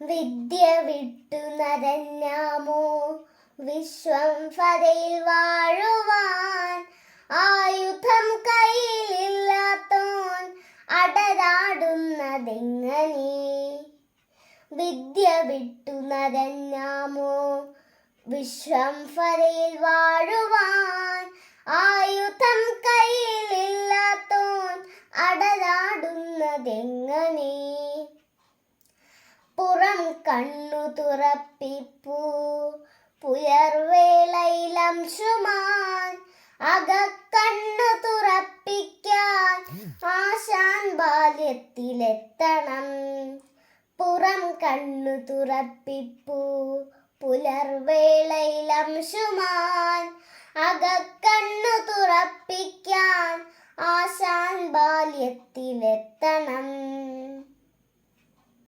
വിദ്യ വിട്ടു നരഞ്ഞാമോ വിശ്വം ഫതയിൽ വാഴുവാൻ ആയുധം കയ്യിലില്ലാത്തോൻ അടരാടുന്നതെങ്ങനെ? വിദ്യ വിട്ടു നരഞ്ഞാമോ വിശ്വം ഫതയിൽ വാഴുവാൻ ആയുധം കയ്യിലില്ലാത്തോൻ അടരാടുന്നതെങ്ങനെ? പുറം കണ്ണു തുറപ്പിപ്പൂ. അക അകക്കണ്ണു തുറപ്പിക്കാൻ ആശാൻ ബാല്യത്തിലെത്തണം. പുറം കണ്ണു തുറപ്പിപ്പൂ. അക അകക്കണ്ണു തുറപ്പിക്കാൻ ആശാൻ ബാല്യത്തിലെത്തണം.